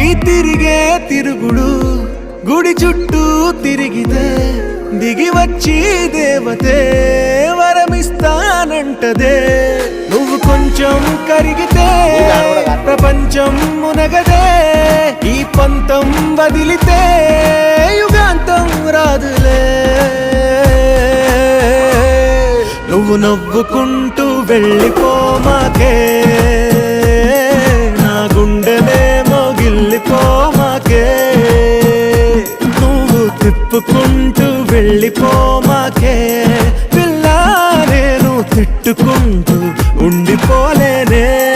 ఈ తిరిగే తిరుగుడు గుడి చుట్టూ తిరిగితే దిగి వచ్చి దేవతే వరమిస్తానంటదే. నువ్వు కొంచెం కరిగితే ప్రపంచం మునగదే ఈ పంతం వదిలితే యుగాంతం రాదులే. నువ్వు నవ్వుకుంటూ వెళ్ళిపోమాకే తిప్పుకుంటూ వెళ్ళిపోమాకే. పిల్ల నేను తిట్టుకుంటూ ఉండిపోలేనే.